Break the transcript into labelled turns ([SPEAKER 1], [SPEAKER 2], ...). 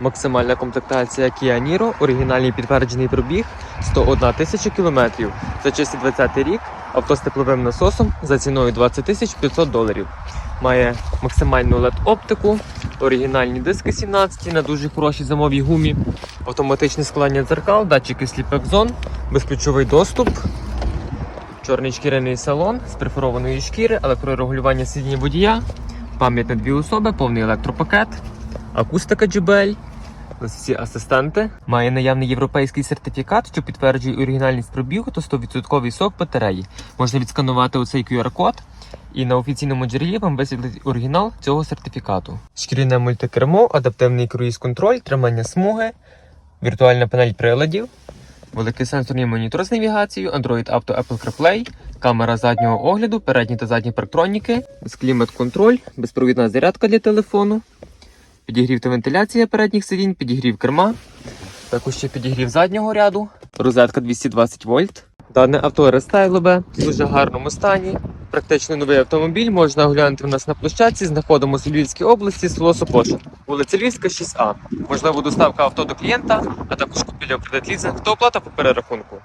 [SPEAKER 1] Максимальна комплектація Kia Niro, оригінальний підтверджений пробіг 101 тисяча кілометрів. За чистий 20 рік авто з тепловим насосом за ціною 20 тисяч 500 доларів. Має максимальну LED-оптику, оригінальні диски 17 на дуже хорошій зимовій гумі, автоматичне складання дзеркал, датчики сліпек зон, безключовий доступ, чорний шкіряний салон з перфорованої шкіри, електрорегулювання сидіння водія, пам'ять дві особи, повний електропакет, акустика JBL, ось всі асистенти. Має наявний європейський сертифікат, що підтверджує оригінальність пробігу та 100% сок батареї. Можна відсканувати оцей QR-код. І на офіційному джерелі вам висвітлить оригінал цього сертифікату. Шкіряне мультикермо, адаптивний круїз-контроль, тримання смуги, віртуальна панель приладів, великий сенсорний монітор з навігацією, Android Auto Apple CarPlay, камера заднього огляду, передні та задні парктроніки, клімат-контроль, безпровідна зарядка для телефону, підігрів та вентиляція передніх сидінь, підігрів керма, також ще підігрів заднього ряду, розетка 220 вольт. Дане авто рестайлове, в дуже гарному стані. Практично новий автомобіль можна оглянути в нас на площадці. Знаходимося у Львівській області, село Сопош, вулиця Львівська, 6А. Можливо, доставка авто до клієнта, а також купівля кредит лізинг та оплата по перерахунку.